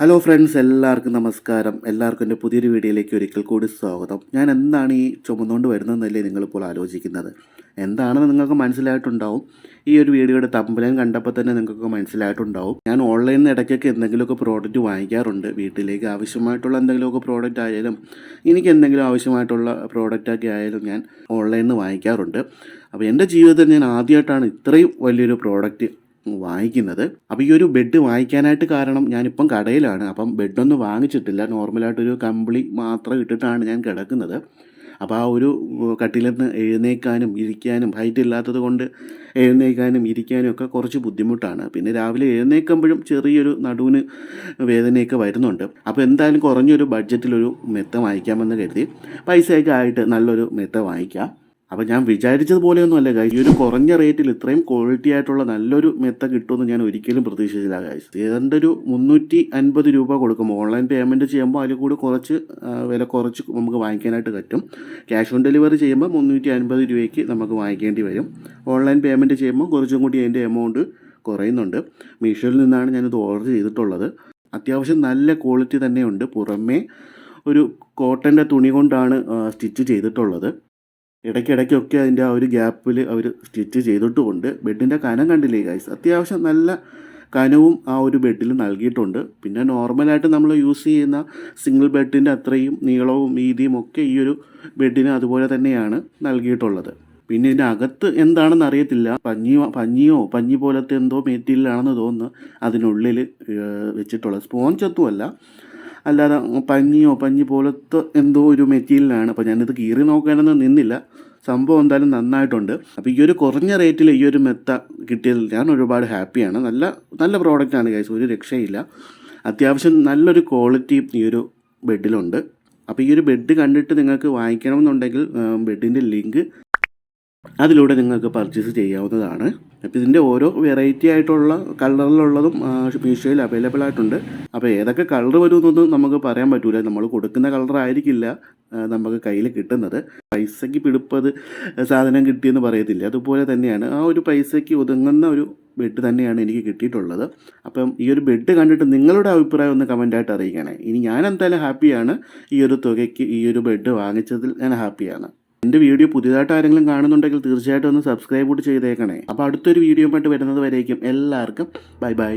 Hello friends എല്ലാവർക്കും നമസ്കാരം. എല്ലാവർക്കും എന്റെ പുതിയൊരു വീഡിയോയിലേക്ക് ഒരിക്കൽ കൂടി സ്വാഗതം. ഞാൻ എന്താണ് ഈ ചുമന്നുകൊണ്ട് വരുന്നതെന്നല്ലേ നിങ്ങളിപ്പോൾ ആലോചിക്കുന്നത്? എന്താണെന്ന് നിങ്ങൾക്ക് മനസ്സിലായിട്ടുണ്ടാവും. ഈ ഒരു വീഡിയോയുടെ തമ്പലം കണ്ടപ്പോൾ തന്നെ നിങ്ങൾക്ക് മനസ്സിലായിട്ടുണ്ടാവും. ഞാൻ ഓൺലൈനിൽ നിന്ന് ഇടയ്ക്കൊക്കെ എന്തെങ്കിലുമൊക്കെ പ്രോഡക്റ്റ് വാങ്ങിക്കാറുണ്ട്. വീട്ടിലേക്ക് ആവശ്യമായിട്ടുള്ള എന്തെങ്കിലുമൊക്കെ പ്രോഡക്റ്റ് ആയാലും എനിക്ക് എന്തെങ്കിലും ആവശ്യമായിട്ടുള്ള പ്രോഡക്റ്റൊക്കെ ആയാലും ഞാൻ ഓൺലൈനിൽ നിന്ന് വാങ്ങിക്കാറുണ്ട്. അപ്പോൾ എന്റെ ജീവിതത്തിൽ ഞാൻ ആദ്യമായിട്ടാണ് ഇത്രയും വലിയൊരു പ്രോഡക്റ്റ് വാങ്ങിക്കുന്നത്. അപ്പോൾ ഈ ഒരു ബെഡ് വാങ്ങിക്കാനായിട്ട് കാരണം ഞാനിപ്പം കടയിലാണ്. അപ്പം ബെഡൊന്നും വാങ്ങിച്ചിട്ടില്ല. നോർമലായിട്ടൊരു കമ്പിളി മാത്രം ഇട്ടിട്ടാണ് ഞാൻ കിടക്കുന്നത്. അപ്പോൾ ആ ഒരു കട്ടിലിൽ നിന്ന് എഴുന്നേക്കാനും ഇരിക്കാനും ഹൈറ്റ് ഇല്ലാത്തത് കൊണ്ട് എഴുന്നേക്കാനും ഇരിക്കാനും ഒക്കെ കുറച്ച് ബുദ്ധിമുട്ടാണ്. പിന്നെ രാവിലെ എഴുന്നേൽക്കുമ്പോഴും ചെറിയൊരു നടുവിന് വേദനയൊക്കെ വരുന്നുണ്ട്. അപ്പോൾ എന്തായാലും കുറഞ്ഞൊരു ബഡ്ജറ്റിലൊരു മെത്ത വാങ്ങിക്കാമെന്ന് കരുതി. പൈസയൊക്കെ ആയിട്ട് നല്ലൊരു മെത്ത വാങ്ങിക്കാം. അപ്പോൾ ഞാൻ വിചാരിച്ചതുപോലെയൊന്നുമല്ല ഗൈസ് ഈ ഒരു കുറഞ്ഞ റേറ്റിൽ ഇത്രയും ക്വാളിറ്റി ആയിട്ടുള്ള നല്ലൊരു മെത്ത കിട്ടുമെന്ന് ഞാൻ ഒരിക്കലും പ്രതീക്ഷിച്ചില്ല ഗൈസ് ഏതാണ്ട് ഒരു മുന്നൂറ്റി അൻപത് രൂപ കൊടുക്കുമ്പോൾ ഓൺലൈൻ പേയ്മെന്റ് ചെയ്യുമ്പോൾ അതിൽ കൂടി കുറച്ച് വില കുറച്ച് നമുക്ക് വാങ്ങിക്കാനായിട്ട് പറ്റും. ക്യാഷ് ഓൺ ഡെലിവറി ചെയ്യുമ്പോൾ മുന്നൂറ്റി അൻപത് രൂപയ്ക്ക് നമുക്ക് വാങ്ങിക്കേണ്ടി വരും. ഓൺലൈൻ പേയ്മെന്റ് ചെയ്യുമ്പോൾ കുറച്ചും കൂടി അതിന്റെ എമൗണ്ട് കുറയുന്നുണ്ട്. മീഷോയിൽ നിന്നാണ് ഞാനിത് ഓർഡർ ചെയ്തിട്ടുള്ളത്. അത്യാവശ്യം നല്ല ക്വാളിറ്റി തന്നെയുണ്ട്. പുറമേ ഒരു കോട്ടന്റെ തുണി കൊണ്ടാണ് സ്റ്റിച്ച് ചെയ്തിട്ടുള്ളത്. ഇടയ്ക്കിടയ്ക്കൊക്കെ അതിന്റെ ആ ഒരു ഗ്യാപ്പിൽ അവർ സ്റ്റിച്ച് ചെയ്തിട്ടുമുണ്ട്. ബെഡിന്റെ കനം കണ്ടില്ലേ ഗൈസ് അത്യാവശ്യം നല്ല കനവും ആ ഒരു ബെഡിൽ നൽകിയിട്ടുണ്ട്. പിന്നെ നോർമലായിട്ട് നമ്മൾ യൂസ് ചെയ്യുന്ന സിംഗിൾ ബെഡിന്റെ അത്രയും നീളവും വീതിയും ഒക്കെ ഈ ഒരു ബെഡിന് അതുപോലെ തന്നെയാണ് നൽകിയിട്ടുള്ളത്. പിന്നെ ഇതിന്റെ അകത്ത് എന്താണെന്ന് അറിയത്തില്ല. പഞ്ഞിയോ പഞ്ഞിയോ പഞ്ഞി പോലത്തെ എന്തോ മെറ്റീരിയലാണെന്ന് തോന്നുന്നു. അതിനുള്ളിൽ വെച്ചിട്ടുള്ളത്. സ്പോഞ്ച് ഒന്നുമല്ല അല്ലാതെ പഞ്ഞിയോ പഞ്ഞി പോലത്തെ എന്തോ ഒരു മെറ്റീരിയലാണ്. അപ്പോൾ ഞാനിത് കീറി നോക്കാനൊന്നും നിന്നില്ല. സംഭവം എന്തായാലും നന്നായിട്ടുണ്ട്. അപ്പോൾ ഈ ഒരു കുറഞ്ഞ റേറ്റിൽ ഈ ഒരു മെത്ത കിട്ടിയതിൽ ഞാൻ ഒരുപാട് ഹാപ്പിയാണ്. നല്ല നല്ല പ്രോഡക്റ്റാണ് ഗൈസ് ഒരു രക്ഷയില്ല. അത്യാവശ്യം നല്ലൊരു ക്വാളിറ്റി ഈ ഒരു ബെഡിലുണ്ട് അപ്പോൾ ഈ ഒരു ബെഡ് കണ്ടിട്ട് നിങ്ങൾക്ക് വാങ്ങിക്കണമെന്നുണ്ടെങ്കിൽ ബെഡിന്റെ ലിങ്ക് അതിലൂടെ നിങ്ങൾക്ക് പർച്ചേസ് ചെയ്യാവുന്നതാണ്. അപ്പോൾ ഇതിന്റെ ഓരോ വെറൈറ്റി ആയിട്ടുള്ള കളറിലുള്ളതും മീഷോയിൽ അവൈലബിൾ ആയിട്ടുണ്ട്. അപ്പോൾ ഏതൊക്കെ കളർ വരുമെന്നൊന്നും നമുക്ക് പറയാൻ പറ്റില്ല നമ്മൾ കൊടുക്കുന്ന കളർ ആയിരിക്കില്ല നമുക്ക് കയ്യിൽ കിട്ടുന്നത്. പൈസയ്ക്ക് പിടിപ്പത് സാധനം കിട്ടിയെന്ന് പറയത്തില്ല. അതുപോലെ തന്നെയാണ് ആ ഒരു പൈസയ്ക്ക് ഒതുങ്ങുന്ന ഒരു ബെഡ് തന്നെയാണ് എനിക്ക് കിട്ടിയിട്ടുള്ളത്. അപ്പം ഈ ഒരു ബെഡ് കണ്ടിട്ട് നിങ്ങളുടെ അഭിപ്രായം ഒന്ന് കമന്റായിട്ട് അറിയിക്കണേ. ഇനി ഞാൻ എന്തായാലും ഹാപ്പിയാണ് ഈ ഒരു തുകയ്ക്ക് ഈ ഒരു ബെഡ് വാങ്ങിച്ചതിൽ ഞാൻ ഹാപ്പിയാണ് എന്റെ വീഡിയോ പുതിയതായിട്ട് ആരെങ്കിലും കാണുന്നുണ്ടെങ്കിൽ തീർച്ചയായിട്ടും ഒന്ന് സബ്സ്ക്രൈബ് കൂടി ചെയ്തേക്കണേ. അപ്പോൾ അടുത്തൊരു വീഡിയോ ആയിട്ട് വരുന്നത് വരേക്കും. എല്ലാവർക്കും ബൈ ബൈ